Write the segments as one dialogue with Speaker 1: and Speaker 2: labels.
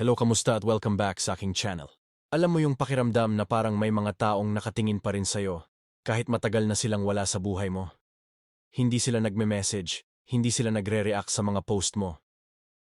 Speaker 1: Hello, kamusta at welcome back sa aking channel. Alam mo yung pakiramdam na parang may mga taong nakatingin pa rin sa'yo kahit matagal na silang wala sa buhay mo. Hindi sila nagme-message, hindi sila nagre-react sa mga post mo.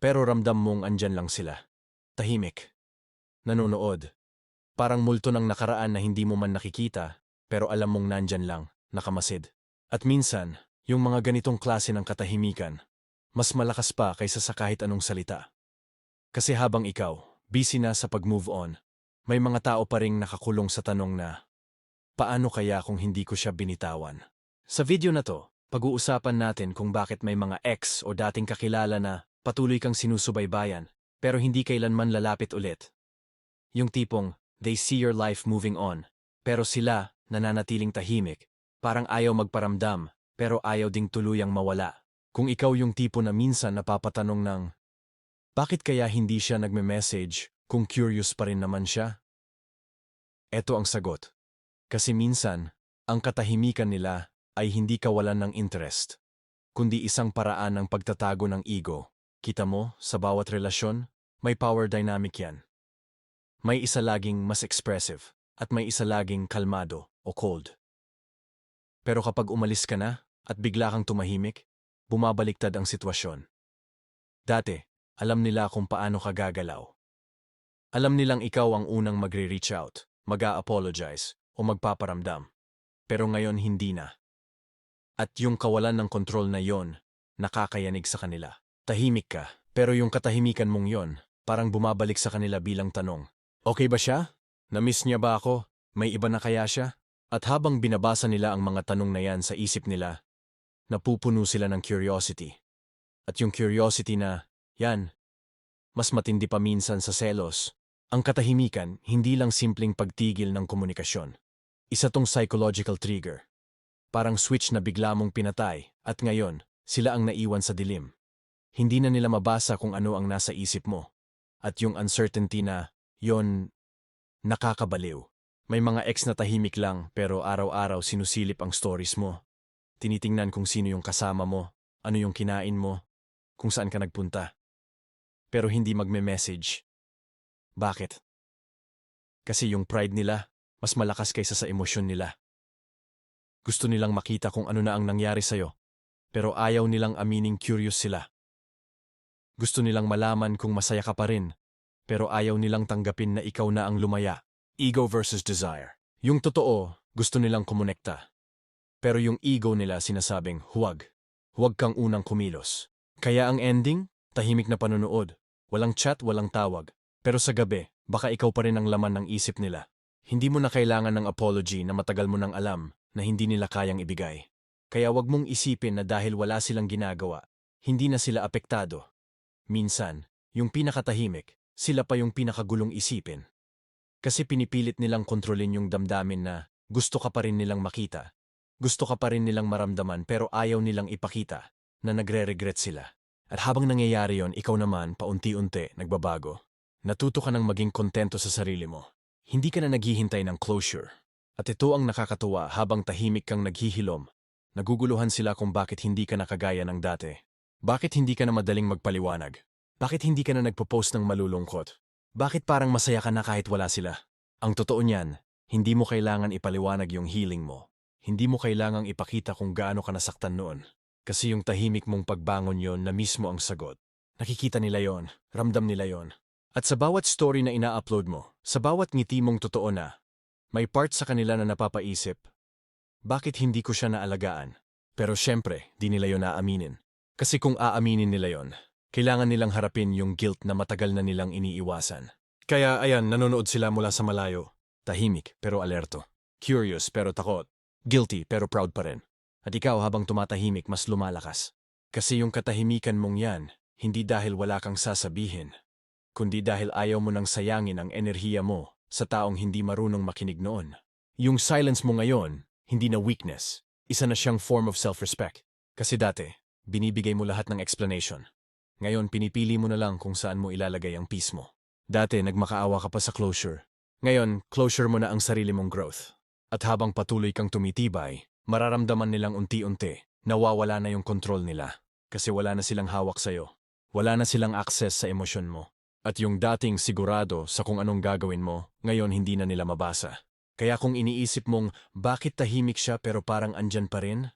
Speaker 1: Pero ramdam mong andyan lang sila. Tahimik. Nanonood. Parang multo ng nakaraan na hindi mo man nakikita, pero alam mong nandyan lang, nakamasid. At minsan, yung mga ganitong klase ng katahimikan, mas malakas pa kaysa sa kahit anong salita. Kasi habang ikaw, busy na sa pag-move on, may mga tao pa ring nakakulong sa tanong na, paano kaya kung hindi ko siya binitawan? Sa video na to, pag-uusapan natin kung bakit may mga ex o dating kakilala na patuloy kang sinusubaybayan pero hindi kailanman lalapit ulit. Yung tipong, they see your life moving on, pero sila nananatiling tahimik, parang ayaw magparamdam, pero ayaw ding tuluyang mawala. Kung ikaw yung tipo na minsan napapatanong ng, bakit kaya hindi siya nagme-message kung curious pa rin naman siya? Eto ang sagot. Kasi minsan, ang katahimikan nila ay hindi kawalan ng interest, kundi isang paraan ng pagtatago ng ego. Kita mo, sa bawat relasyon, may power dynamic yan. May isa laging mas expressive, at may isa laging kalmado o cold. Pero kapag umalis ka na, at bigla kang tumahimik, bumabaliktad ang sitwasyon. Dati, alam nila kung paano ka gagalaw. Alam nilang ikaw ang unang magre-reach out, mag-a-apologize, o magpaparamdam. Pero ngayon hindi na. At yung kawalan ng kontrol na yon, nakakayanig sa kanila. Tahimik ka, pero yung katahimikan mong yon, parang bumabalik sa kanila bilang tanong. Okay ba siya? Na-miss niya ba ako? May iba na kaya siya? At habang binabasa nila ang mga tanong na yan sa isip nila, napupuno sila ng curiosity. At yung curiosity na, yan, mas matindi pa minsan sa selos. Ang katahimikan, hindi lang simpleng pagtigil ng komunikasyon. Isa tong psychological trigger. Parang switch na bigla mong pinatay, at ngayon, sila ang naiwan sa dilim. Hindi na nila mabasa kung ano ang nasa isip mo. At yung uncertainty na, yon, nakakabaliw. May mga ex na tahimik lang pero araw-araw sinusilip ang stories mo. Tinitingnan kung sino yung kasama mo, ano yung kinain mo, kung saan ka nagpunta. Pero hindi magme-message. Bakit? Kasi yung pride nila, mas malakas kaysa sa emosyon nila. Gusto nilang makita kung ano na ang nangyari sa'yo, pero ayaw nilang amining curious sila. Gusto nilang malaman kung masaya ka pa rin, pero ayaw nilang tanggapin na ikaw na ang lumaya. Ego versus desire. Yung totoo, gusto nilang kumonekta. Pero yung ego nila sinasabing, huwag. Huwag kang unang kumilos. Kaya ang ending, tahimik na panonood. Walang chat, walang tawag. Pero sa gabi, baka ikaw pa rin ang laman ng isip nila. Hindi mo na kailangan ng apology na matagal mo nang alam na hindi nila kayang ibigay. Kaya wag mong isipin na dahil wala silang ginagawa, hindi na sila apektado. Minsan, yung pinakatahimik, sila pa yung pinakagulong isipin. Kasi pinipilit nilang kontrolin yung damdamin na gusto ka pa rin nilang makita. Gusto ka pa rin nilang maramdaman pero ayaw nilang ipakita na nagre-regret sila. At habang nangyayari yon, ikaw naman paunti-unti nagbabago. Natuto ka ng maging kontento sa sarili mo. Hindi ka na naghihintay ng closure. At ito ang nakakatuwa habang tahimik kang naghihilom. Naguguluhan sila kung bakit hindi ka nakagaya ng dati. Bakit hindi ka na madaling magpaliwanag? Bakit hindi ka na nagpo-post ng malulungkot? Bakit parang masaya ka na kahit wala sila? Ang totoo niyan, hindi mo kailangan ipaliwanag yung healing mo. Hindi mo kailangang ipakita kung gaano ka nasaktan noon. Kasi yung tahimik mong pagbangon yon na mismo ang sagot. Nakikita nila yon, ramdam nila yon. At sa bawat story na ina-upload mo, sa bawat ngiti mong totoo na, may part sa kanila na napapaisip, bakit hindi ko siya naalagaan? Pero syempre, di nila yon aaminin. Kasi kung aaminin nila yon, kailangan nilang harapin yung guilt na matagal na nilang iniiwasan. Kaya ayan, nanonood sila mula sa malayo. Tahimik pero alerto. Curious pero takot. Guilty pero proud pa rin. At ikaw habang tumatahimik mas lumalakas. Kasi yung katahimikan mong yan, hindi dahil wala kang sasabihin, kundi dahil ayaw mo nang sayangin ang enerhiya mo sa taong hindi marunong makinig noon. Yung silence mo ngayon, hindi na weakness. Isa na siyang form of self-respect. Kasi dati, binibigay mo lahat ng explanation. Ngayon, pinipili mo na lang kung saan mo ilalagay ang peace mo. Dati, nagmakaawa ka pa sa closure. Ngayon, closure mo na ang sarili mong growth. At habang patuloy kang tumitibay, mararamdaman nilang unti-unti, nawawala na yung control nila. Kasi wala na silang hawak sa'yo. Wala na silang access sa emosyon mo. At yung dating sigurado sa kung anong gagawin mo, ngayon hindi na nila mabasa. Kaya kung iniisip mong bakit tahimik siya pero parang andyan pa rin,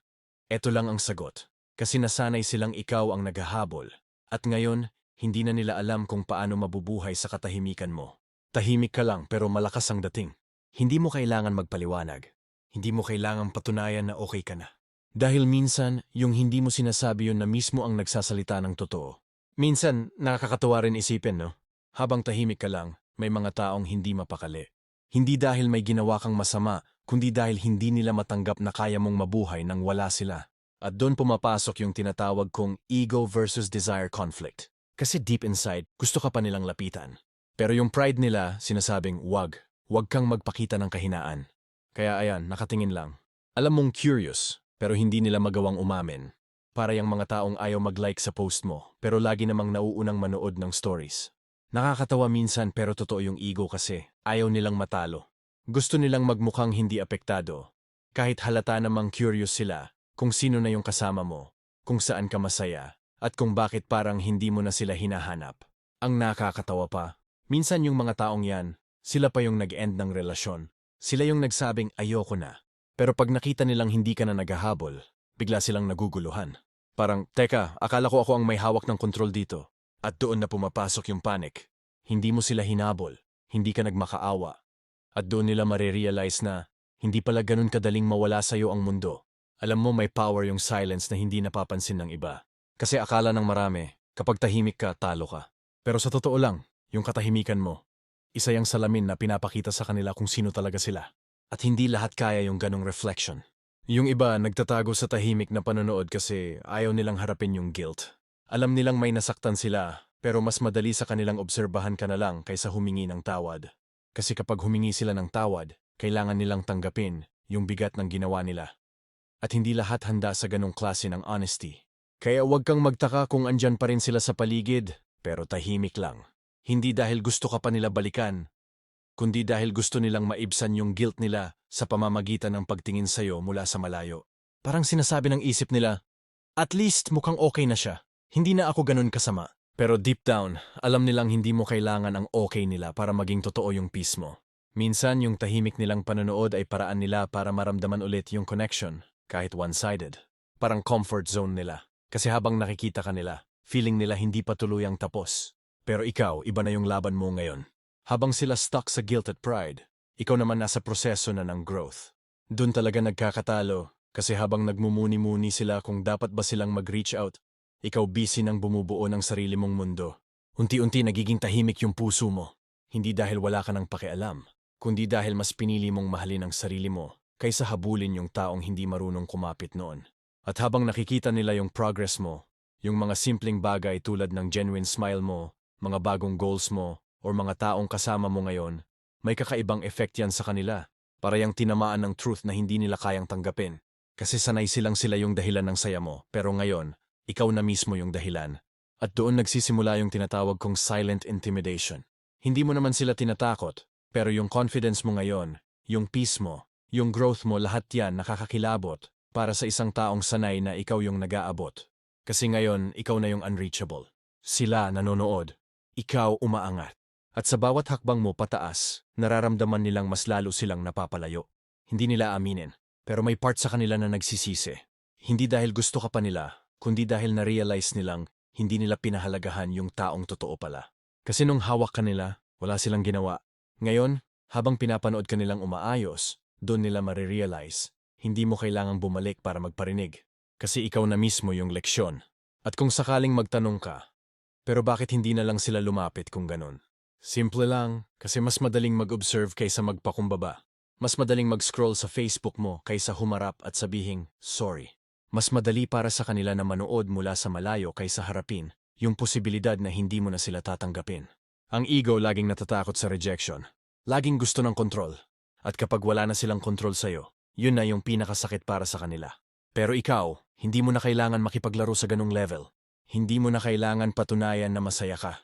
Speaker 1: eto lang ang sagot. Kasi nasanay silang ikaw ang naghahabol. At ngayon, hindi na nila alam kung paano mabubuhay sa katahimikan mo. Tahimik ka lang pero malakas ang dating. Hindi mo kailangan magpaliwanag. Hindi mo kailangan patunayan na okay ka na. Dahil minsan, yung hindi mo sinasabi yun na mismo ang nagsasalita ng totoo. Minsan, nakakatuwa rin isipin, no? Habang tahimik ka lang, may mga taong hindi mapakali. Hindi dahil may ginawa kang masama, kundi dahil hindi nila matanggap na kaya mong mabuhay nang wala sila. At doon pumapasok yung tinatawag kong ego versus desire conflict. Kasi deep inside, gusto ka pa nilang lapitan. Pero yung pride nila, sinasabing, wag, wag kang magpakita ng kahinaan. Kaya ayan, nakatingin lang. Alam mong curious, pero hindi nila magawang umamin. Para yung mga taong ayaw mag-like sa post mo, pero lagi namang nauunang manood ng stories. Nakakatawa minsan pero totoo yung ego kasi, ayaw nilang matalo. Gusto nilang magmukhang hindi apektado. Kahit halata namang curious sila kung sino na yung kasama mo, kung saan ka masaya, at kung bakit parang hindi mo na sila hinahanap. Ang nakakatawa pa, minsan yung mga taong yan, sila pa yung nag-end ng relasyon. Sila yung nagsabing ayoko na. Pero pag nakita nilang hindi ka na naghahabol, bigla silang naguguluhan. Parang, teka, akala ko ako ang may hawak ng kontrol dito. At doon na pumapasok yung panic. Hindi mo sila hinabol, hindi ka nagmakaawa. At doon nila marirealize na, hindi pala ganun kadaling mawala sa'yo ang mundo. Alam mo may power yung silence na hindi napapansin ng iba. Kasi akala ng marami, kapag tahimik ka, talo ka. Pero sa totoo lang, yung katahimikan mo, isa yung salamin na pinapakita sa kanila kung sino talaga sila. At hindi lahat kaya yung ganong reflection. Yung iba nagtatago sa tahimik na panonood kasi ayaw nilang harapin yung guilt. Alam nilang may nasaktan sila, pero mas madali sa kanilang obserbahan ka na lang kaysa humingi ng tawad. Kasi kapag humingi sila ng tawad, kailangan nilang tanggapin yung bigat ng ginawa nila. At hindi lahat handa sa ganong klase ng honesty. Kaya huwag kang magtaka kung andyan pa rin sila sa paligid, pero tahimik lang. Hindi dahil gusto ka pa nila balikan, kundi dahil gusto nilang maibsan yung guilt nila sa pamamagitan ng pagtingin sa'yo mula sa malayo. Parang sinasabi ng isip nila, at least mukhang okay na siya. Hindi na ako ganun kasama. Pero deep down, alam nilang hindi mo kailangan ang okay nila para maging totoo yung peace mo. Minsan yung tahimik nilang panonood ay paraan nila para maramdaman ulit yung connection, kahit one-sided. Parang comfort zone nila. Kasi habang nakikita ka nila, feeling nila hindi pa tuluyang tapos. Pero ikaw, iba na yung laban mo ngayon. Habang sila stuck sa guilt at pride, ikaw naman nasa proseso na ng growth. Doon talaga nagkakatalo kasi habang nagmumuni-muni sila kung dapat ba silang mag-reach out, ikaw busy nang bumubuo ng sarili mong mundo. Unti-unti nagiging tahimik yung puso mo. Hindi dahil wala ka ng pakialam, kundi dahil mas pinili mong mahalin ang sarili mo kaysa habulin yung taong hindi marunong kumapit noon. At habang nakikita nila yung progress mo, yung mga simpleng bagay tulad ng genuine smile mo, mga bagong goals mo, or mga taong kasama mo ngayon, may kakaibang effect yan sa kanila. Para yung tinamaan ng truth na hindi nila kayang tanggapin. Kasi sanay silang sila yung dahilan ng saya mo, pero ngayon, ikaw na mismo yung dahilan. At doon nagsisimula yung tinatawag kong silent intimidation. Hindi mo naman sila tinatakot, pero yung confidence mo ngayon, yung peace mo, yung growth mo, lahat yan nakakakilabot para sa isang taong sanay na ikaw yung nag-aabot. Kasi ngayon, ikaw na yung unreachable. Sila nanonood. Ikaw umaangat. At sa bawat hakbang mo pataas, nararamdaman nilang mas lalo silang napapalayo. Hindi nila aminin, pero may part sa kanila na nagsisisi. Hindi dahil gusto ka pa nila, kundi dahil na-realize nilang hindi nila pinahalagahan yung taong totoo pala. Kasi nung hawak ka nila, wala silang ginawa. Ngayon, habang pinapanood ka nilang umaayos, doon nila marirealize, hindi mo kailangang bumalik para magparinig. Kasi ikaw na mismo yung leksyon. At kung sakaling magtanong ka, pero bakit hindi na lang sila lumapit kung ganun? Simple lang, kasi mas madaling mag-observe kaysa magpakumbaba. Mas madaling mag-scroll sa Facebook mo kaysa humarap at sabihing, sorry. Mas madali para sa kanila na manood mula sa malayo kaysa harapin yung posibilidad na hindi mo na sila tatanggapin. Ang ego laging natatakot sa rejection. Laging gusto ng kontrol. At kapag wala na silang kontrol sa'yo, yun na yung pinakasakit para sa kanila. Pero ikaw, hindi mo na kailangan makipaglaro sa ganong level. Hindi mo na kailangan patunayan na masaya ka.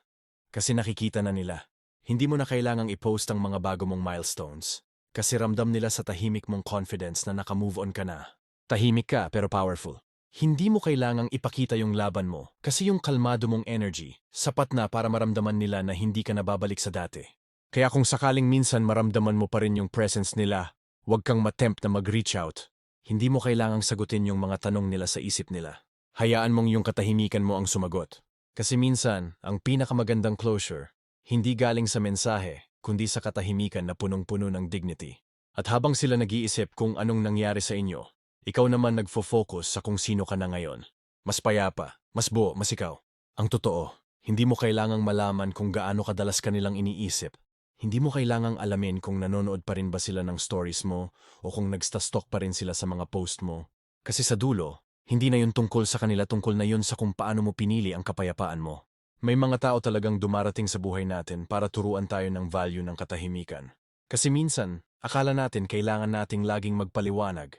Speaker 1: Kasi nakikita na nila. Hindi mo na kailangang i-post ang mga bago mong milestones. Kasi ramdam nila sa tahimik mong confidence na naka-move on ka na. Tahimik ka pero powerful. Hindi mo kailangang ipakita yung laban mo kasi yung kalmado mong energy, sapat na para maramdaman nila na hindi ka nababalik sa dati. Kaya kung sakaling minsan maramdaman mo pa rin yung presence nila, huwag kang matempt na mag-reach out. Hindi mo kailangang sagutin yung mga tanong nila sa isip nila. Hayaan mong yung katahimikan mo ang sumagot. Kasi minsan, ang pinakamagandang closure, hindi galing sa mensahe, kundi sa katahimikan na punong-puno ng dignity. At habang sila nag-iisip kung anong nangyari sa inyo, ikaw naman nagfo-focus sa kung sino ka na ngayon. Mas payapa, mas buo, mas ikaw. Ang totoo, hindi mo kailangang malaman kung gaano kadalas kanilang iniisip. Hindi mo kailangang alamin kung nanonood pa rin ba sila ng stories mo o kung nagsta-stalk pa rin sila sa mga post mo. Kasi sa dulo, hindi na yun tungkol sa kanila tungkol na yun sa kung paano mo pinili ang kapayapaan mo. May mga tao talagang dumarating sa buhay natin para turuan tayo ng value ng katahimikan. Kasi minsan, akala natin kailangan nating laging magpaliwanag,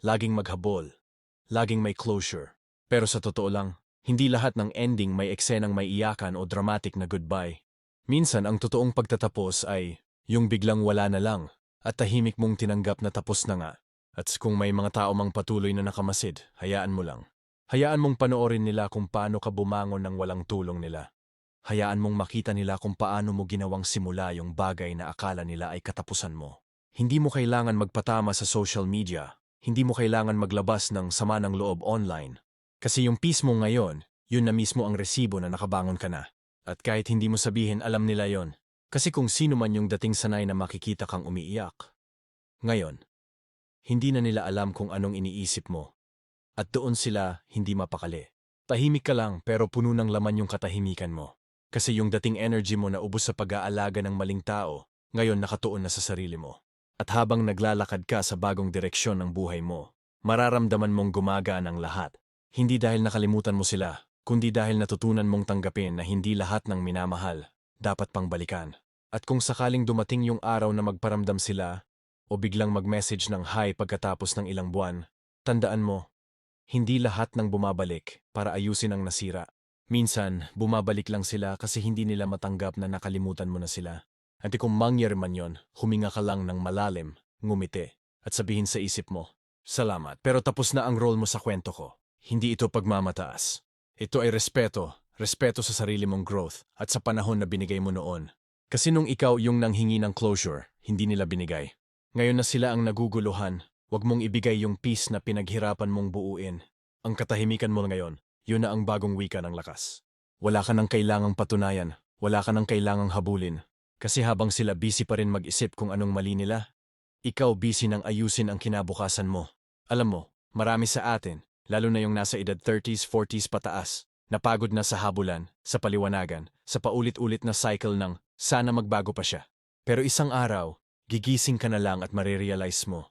Speaker 1: laging maghabol, laging may closure. Pero sa totoo lang, hindi lahat ng ending may eksenang may iyakan o dramatic na goodbye. Minsan ang totoong pagtatapos ay yung biglang wala na lang at tahimik mong tinanggap na tapos na nga. At kung may mga tao mang patuloy na nakamasid, hayaan mo lang. Hayaan mong panoorin nila kung paano ka bumangon ng walang tulong nila. Hayaan mong makita nila kung paano mo ginawang simula yung bagay na akala nila ay katapusan mo. Hindi mo kailangan magpatama sa social media. Hindi mo kailangan maglabas ng sama ng loob online. Kasi yung peace mo ngayon, yun na mismo ang resibo na nakabangon ka na. At kahit hindi mo sabihin, alam nila yon. Kasi kung sino man yung dating sanay na makikita kang umiiyak. Ngayon, hindi na nila alam kung anong iniisip mo at doon sila hindi mapakali. Tahimik ka lang pero puno ng laman yung katahimikan mo. Kasi yung dating energy mo na ubos sa pag-aalaga ng maling tao, ngayon nakatuon na sa sarili mo. At habang naglalakad ka sa bagong direksyon ng buhay mo, mararamdaman mong gumagaan ang lahat. Hindi dahil nakalimutan mo sila, kundi dahil natutunan mong tanggapin na hindi lahat ng minamahal dapat pang balikan. At kung sakaling dumating yung araw na magparamdam sila o biglang mag-message ng hi pagkatapos ng ilang buwan, tandaan mo, hindi lahat ng bumabalik para ayusin ang nasira. Minsan, bumabalik lang sila kasi hindi nila matanggap na nakalimutan mo na sila. At kung mangyari man yon, huminga ka lang ng malalim, ngumiti, at sabihin sa isip mo, Salamat, pero tapos na ang role mo sa kwento ko. Hindi ito pagmamataas. Ito ay respeto, respeto sa sarili mong growth at sa panahon na binigay mo noon. Kasi nung ikaw yung nanghingi ng closure, hindi nila binigay. Ngayon na sila ang naguguluhan, Huwag mong ibigay yung peace na pinaghirapan mong buuin. Ang katahimikan mo ngayon, yun na ang bagong wika ng lakas. Wala ka nang kailangang patunayan, wala ka nang kailangang habulin. Kasi habang sila busy pa rin mag-isip kung anong mali nila, ikaw busy nang ayusin ang kinabukasan mo. Alam mo, marami sa atin, lalo na yung nasa edad 30s, 40s pataas, napagod na sa habulan, sa paliwanagan, sa paulit-ulit na cycle ng sana magbago pa siya. Pero isang araw, gigising ka na lang at marirealize mo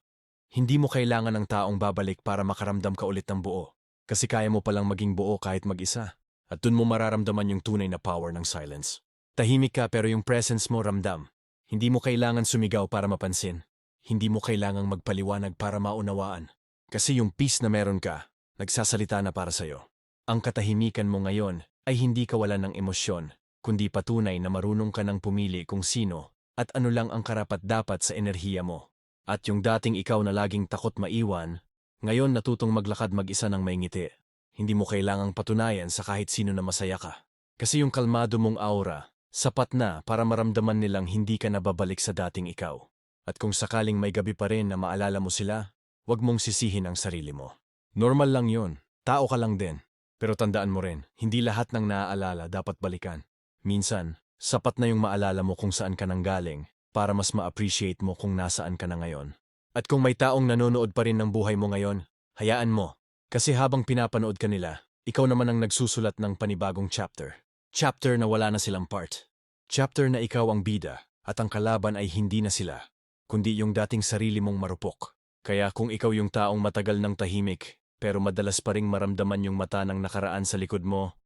Speaker 1: hindi mo kailangan ng taong babalik para makaramdam ka ulit ng buo. Kasi kaya mo palang maging buo kahit mag-isa. At dun mo mararamdaman yung tunay na power ng silence. Tahimik ka pero yung presence mo ramdam. Hindi mo kailangan sumigaw para mapansin. Hindi mo kailangang magpaliwanag para maunawaan. Kasi yung peace na meron ka, nagsasalita na para sa'yo. Ang katahimikan mo ngayon ay hindi kawalan ng emosyon, kundi patunay na marunong ka ng pumili kung sino at ano lang ang karapat-dapat sa enerhiya mo. At yung dating ikaw na laging takot maiwan, ngayon natutong maglakad mag-isa ng may ngiti. Hindi mo kailangang patunayan sa kahit sino na masaya ka. Kasi yung kalmado mong aura, sapat na para maramdaman nilang hindi ka nababalik sa dating ikaw. At kung sakaling may gabi pa rin na maalala mo sila, huwag mong sisihin ang sarili mo. Normal lang yon, tao ka lang din. Pero tandaan mo rin, hindi lahat ng naaalala dapat balikan. Minsan, sapat na yung maalala mo kung saan ka nang galing para mas ma-appreciate mo kung nasaan ka na ngayon. At kung may taong nanonood pa rin ng buhay mo ngayon, hayaan mo. Kasi habang pinapanood ka nila, ikaw naman ang nagsusulat ng panibagong chapter. Chapter na wala na silang part. Chapter na ikaw ang bida at ang kalaban ay hindi na sila, kundi yung dating sarili mong marupok. Kaya kung ikaw yung taong matagal ng tahimik, pero madalas pa ring maramdaman yung mata ng nakaraan sa likod mo,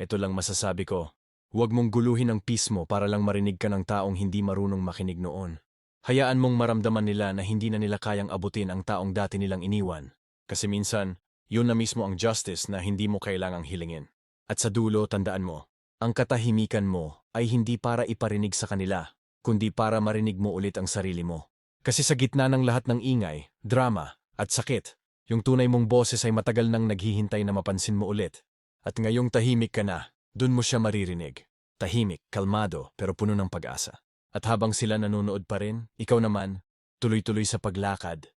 Speaker 1: ito lang masasabi ko, Huwag mong guluhin ang peace mo para lang marinig ka ng taong hindi marunong makinig noon. Hayaan mong maramdaman nila na hindi na nila kayang abutin ang taong dati nilang iniwan. Kasi minsan, yun na mismo ang justice na hindi mo kailangang hilingin. At sa dulo, tandaan mo, ang katahimikan mo ay hindi para iparinig sa kanila, kundi para marinig mo ulit ang sarili mo. Kasi sa gitna ng lahat ng ingay, drama, at sakit, Yung tunay mong boses ay matagal nang naghihintay na mapansin mo ulit. At ngayong tahimik ka na, dun mo siya maririnig. Tahimik, kalmado, pero puno ng pag-asa. At habang sila nanonood pa rin, ikaw naman, tuloy-tuloy sa paglakad.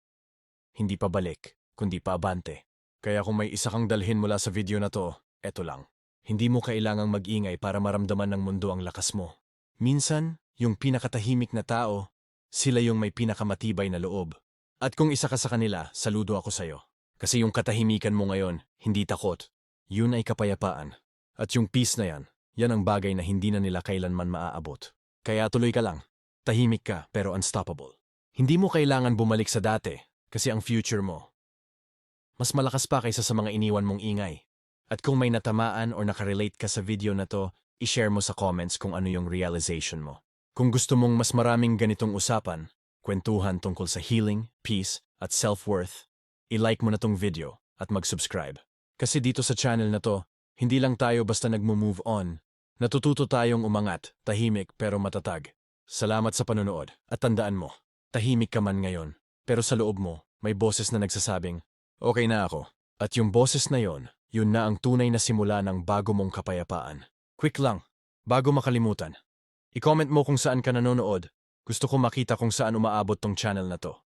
Speaker 1: Hindi pa balik, kundi pa abante. Kaya kung may isa kang dalhin mula sa video na to, eto lang. Hindi mo kailangang mag-ingay para maramdaman ng mundo ang lakas mo. Minsan, yung pinakatahimik na tao, sila yung may pinakamatibay na loob. At kung isa ka sa kanila, saludo ako sa'yo. Kasi yung katahimikan mo ngayon, hindi takot. Yun ay kapayapaan. At yung peace na yan, yan ang bagay na hindi na nila kailanman maaabot. Kaya tuloy ka lang. Tahimik ka pero unstoppable. Hindi mo kailangan bumalik sa dati kasi ang future mo. Mas malakas pa kaysa sa mga iniwan mong ingay. At kung may natamaan or nakarelate ka sa video na to, i-share mo sa comments kung ano yung realization mo. Kung gusto mong mas maraming ganitong usapan, kwentuhan tungkol sa healing, peace, at self-worth, i-like mo na tong video at mag-subscribe. Kasi dito sa channel na to, hindi lang tayo basta nagmo-move on. Natututo tayong umangat, tahimik pero matatag. Salamat sa panonood at tandaan mo, tahimik ka man ngayon, pero sa loob mo, may boses na nagsasabing, okay na ako. At yung boses na yon, yun na ang tunay na simula ng bago mong kapayapaan. Quick lang, bago makalimutan. I-comment mo kung saan ka nanonood. Gusto ko makita kung saan umaabot tong channel na to.